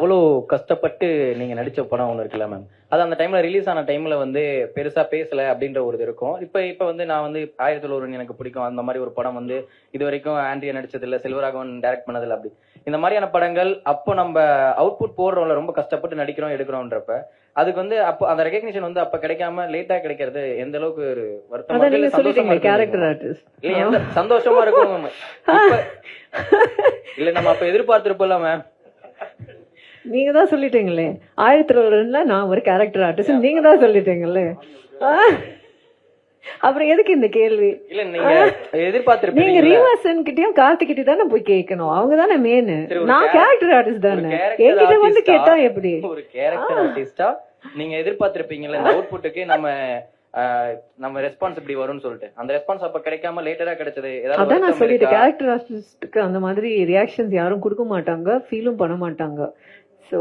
அவ்வளோ கஷ்டப்பட்டு நீங்க நடிச்ச படம் ஒன்று இருக்குல்ல மேம் அது அந்த டைம்ல ரிலீஸ் ஆன டைம்ல வந்து பெருசா பேசல அப்படின்ற ஒரு இது இருக்கும். இப்ப இப்ப வந்து நான் வந்து ஆயிரத்தி ஒரு எனக்கு பிடிக்கும். அந்த மாதிரி ஒரு படம் வந்து இது வரைக்கும் ஆண்ட்ரியா நடிச்சது இல்ல செல்வராகவன் டைரக்ட் பண்ணதில்ல அப்படி. இந்த மாதிரியான படங்கள் அப்போ நம்ம அவுட்புட் போடுறோம்ல ரொம்ப கஷ்டப்பட்டு நடிக்கிறோம் எடுக்கிறோம்ன்றப்ப அதுக்கு வந்து அப்போ அந்த ரெகக்னிஷன் வந்து அப்ப கிடைக்காம லேட்டா கிடைக்கிறது எந்த அளவுக்கு ஒரு வருத்தமா கேரக்டர் ஆர்டிஸ்ட் சந்தோஷமா இருக்கும்? இல்ல நம்ம அப்ப எதிர்பார்த்திருப்போம்ல மேம் நீங்க தான் சொல்லிட்டீங்களே. ஆயிரத்தி ரெண்டுல நான் ஒரு கேரக்டர் ஆர்டிஸ்ட் நீங்க தான் சொல்லிட்டீங்களே. அப்புறம் எதுக்கு இந்த கேள்வி? இல்ல நீங்க நீங்க எதிர்பார்த்திருப்பீங்க. ரீவாசன் கிட்டயும் கார்த்திகிட்ட தானே போய் கேட்கணும். அவங்க தானே ஒரு நான் கேரக்டர் ஆர்டிஸ்ட் தானே. என்கிட்ட வந்து கேட்டா எப்படி? ஒரு கேரக்டர் ஆர்டிஸ்டா நீங்க எதிர்பார்த்திருப்பீங்கல்ல இந்த அவுட்புட்டுக்கு நம்ம நம்ம ரெஸ்பான்ஸ் இப்படி வரும்னு சொல்லிட்டு. அந்த ரெஸ்பான்ஸ் அப்ப கிடைக்காம லேட்டரா கிடைச்சது அதான் நான் இருக்கா? கேரக்டர் ஆர்டிஸ்டுக்கு அந்த மாதிரி ரியாக்ஷன்ஸ் யாரும் கொடுக்க மாட்டாங்க ஃபீலும் பண்ண மாட்டாங்க. ஸோ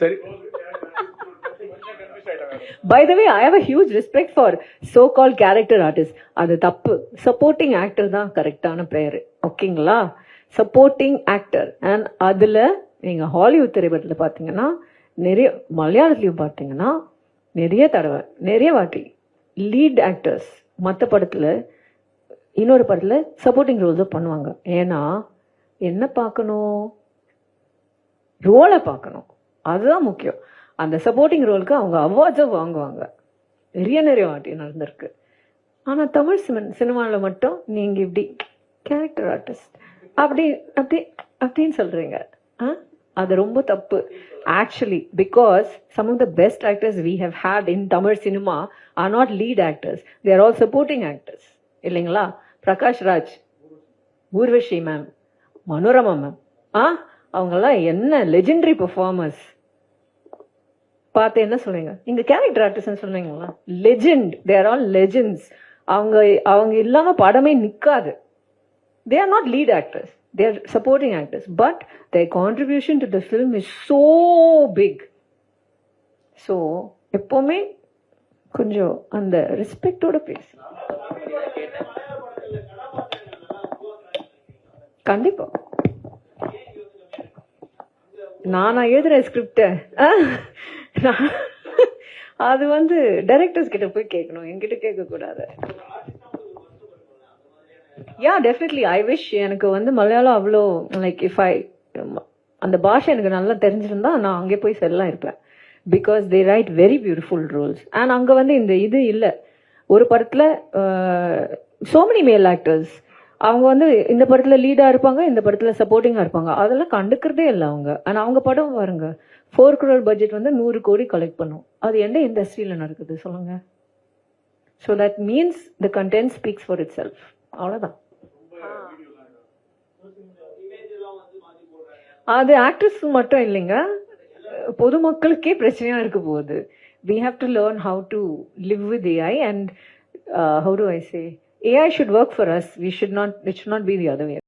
சரி. By the way I have a huge respect for so call character artist அது தப்பு. சப்போர்ட்டிங் ஆக்டர் தான் கரெக்டான பெயர். ஓகேங்களா? சப்போர்ட்டிங் ஆக்டர் அண்ட் அதுல நீங்க ஹாலிவுட் திரைப்படத்துல பாத்தீங்கன்னா நிறைய மலையாளத்துலயும் பாத்தீங்கன்னா நிறைய தடவை நிறைய வாட்டி லீட் ஆக்டர்ஸ் மற்ற படத்துல இன்னொரு படத்துல சப்போர்ட்டிங் ரோல்ஸ் பண்ணுவாங்க. ஏன்னா என்ன பார்க்கணும்? ரோலை பார்க்கணும். அதுதான் முக்கியம். அந்த சப்போர்ட்டிங் ரோலுக்கு அவங்க அவார்ட்ஸை வாங்குவாங்க. நிறைய நிறைய வாட்டி நடந்திருக்கு. ஆனால் தமிழ் சினிமா சினிமாவில் மட்டும் நீங்கள் இப்படி கேரக்டர் ஆர்டிஸ்ட் அப்படி அப்படி அப்படின்னு சொல்கிறீங்க ஆ? அது ரொம்ப தப்பு. Actually because some of the best actors we have had in Tamil cinema are not lead actors they're all supporting actors இல்லைங்களா? பிரகாஷ் ராஜ் ஊர்வஷி மேம் மனோரமா மேம் ஆ? அவங்கெல்லாம் என்ன லெஜெண்டரி பெர்ஃபார்மர்ஸ் பார்த்து என்ன சொல்றீங்க? நீங்க கேரக்டர் ஆர்டிஸ்ட் சொன்னீங்களா லெஜெண்ட் தேர் ஆல் லெஜெண்ட்ஸ் அவங்க அவங்க இல்லாம படமே நிக்காது. They are not lead actors they are supporting actors but their contribution to the film is so big so எப்பவுமே கொஞ்சம் அந்த ரெஸ்பெக்டோட பேசு. கண்டிப்பா. நானா எழுதுற ஸ்கிரிப்டை அது வந்து டைரக்டர்ஸ் கிட்ட போய் கேட்கணும். என்கிட்ட கேட்க கூடாது யா டெஃபினெட்லி ஐ விஷ் எனக்கு வந்து மலையாளம் அவ்வளோ லைக் இஃப் ஐ அந்த பாஷை எனக்கு நல்லா தெரிஞ்சிருந்தா நான் அங்கே போய் செல்லாம் இருப்பேன். Because they write very beautiful roles and அங்கே வந்து இந்த இது இல்லை. ஒரு படத்தில் சோ மெனி மேல் ஆக்டர்ஸ் அவங்க வந்து இந்த படத்துல லீடா இருப்பாங்க இந்த படத்துல சப்போர்ட்டிங்கா இருப்பாங்க. அதெல்லாம் கண்டுக்கிறதே இல்லை அவங்க. ஆனா அவங்க படம் பாருங்க. ஃபோர் குரோர் பட்ஜெட் வந்து நூறு கோடி கலெக்ட் பண்ணும். அது எந்த இண்டஸ்ட்ரியில நடக்குது சொல்லுங்க. So that means the content speaks for itself அவ்வளோதான் அது ஆக்ட்ரஸ் மட்டும் இல்லைங்க. பொதுமக்களுக்கே பிரச்சனையா இருக்க போகுது. We have to learn how to live with AI and how to I say AI should work for us. We should not it should not be the other way